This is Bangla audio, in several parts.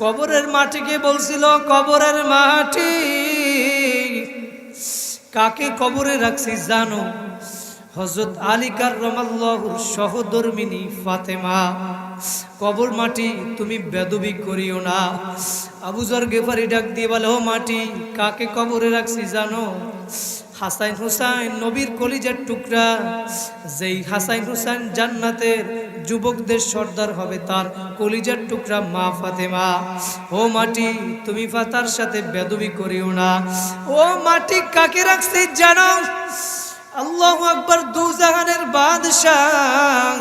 কবরের মাটিকে বলছিল? কবরের মাটি। কাকে কবরে রাখছি জানো? হজরত আলিকার রমাল্লাহুর সহধর্মিনী ফাতেমা। কবর মাটি তুমি বেদবি করিও না। আবুজর গেফারি ডাক দিয়ে বলে, ও মাটি, কাকে কবরে রাখছি জানো? হাসাইন হুসাইন নবীর কলিজার টুকরা, যেই হাসাইন হুসাইন জান্নাতের যুবকদের সর্দার হবে তার কলিজার টুকরা মা ফাতেমা। ও মাটি, তুমি ফাতার সাথে বেদবি করিও না। ও মাটি, কাকে রাখছি জানো? আল্লাহ আকবর দু জাহানের বাদশাহ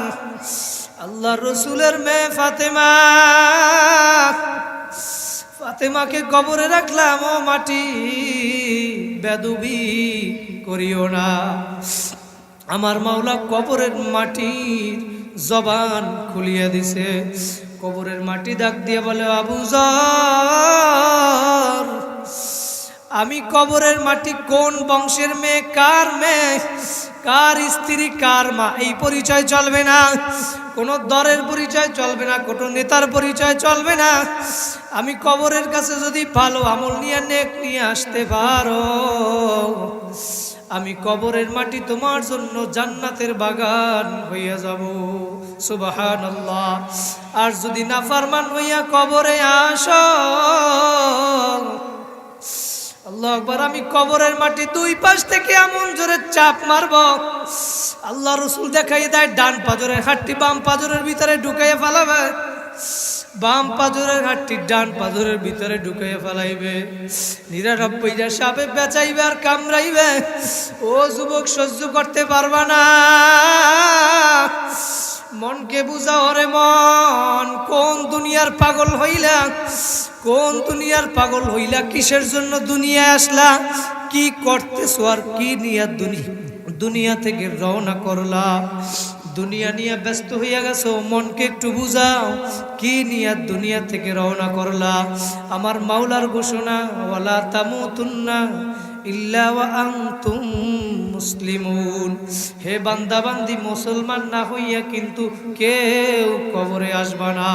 আল্লাহ রসুলের মেয়ে ফাতেমা। ফাতেমাকে কবরে রাখলাম, ও মাটি। বেদুবি করিও না। আমার মাওলা কবরের মাটির জবান খুলিয়ে দিছে। কবরের মাটি ডাক দিয়ে বলে, আবু আমি কবরের মাটি কোন বংশের মেয়ে, কার মেয়ে, কার স্ত্রী, কার মা? এই পরিচয় চলবে না। কোনো দরের পরিচয় চলবে না, কোনো নেতার পরিচয় চলবে না। আমি কবরের কাছে যদি ভালো আমল নিয়ে নেক নিয়ে আসতে পারো, আমি কবরের মাটি তোমার জন্য জান্নাতের বাগান হইয়া যাব। সুবাহান আর যদি নাফারমান হইয়া কবরে আসো, আল্লাহ আকবার, আমি কবরের মাটি দুই পাশ থেকে এমন জোরে চাপ মারব, আল্লাহ রসুল দেখাই দেয়, ডান পাজরের হাটটি বাম পাজরের ভিতরে ঢুকাইয়া ফেলাবে। বাম পাজরের হাটটি ডান পাথরের ভিতরে ঢুকাইয়া ফেলাইবে। নিরানব্বই যা সাপে বেচাইবে আর কামড়াইবে। ও যুবক, সহ্য করতে পারবা না। মনকে বুঝাও রে মন, কোন দুনিয়ার পাগল হইলা? কোন দুনিয়ার পাগল হইলা? কিসের জন্য দুনিয়া আসলা? কি করতেছো আর কি নিয়ে দুনিয়া দুনিয়া থেকে রওনা করলা? দুনিয়া নিয়ে ব্যস্ত হইয়া গেছো, মনকে একটু বুঝাও, কি নিয়ে দুনিয়া থেকে রওনা করলা? আমার মাওলার ঘোষণা, ওয়ালা ওয়া আনতুম মুসলিমুন। হে বান্দাবান্দি, মুসলমান না হইয়া কিন্তু কেউ কবরে আসবা না।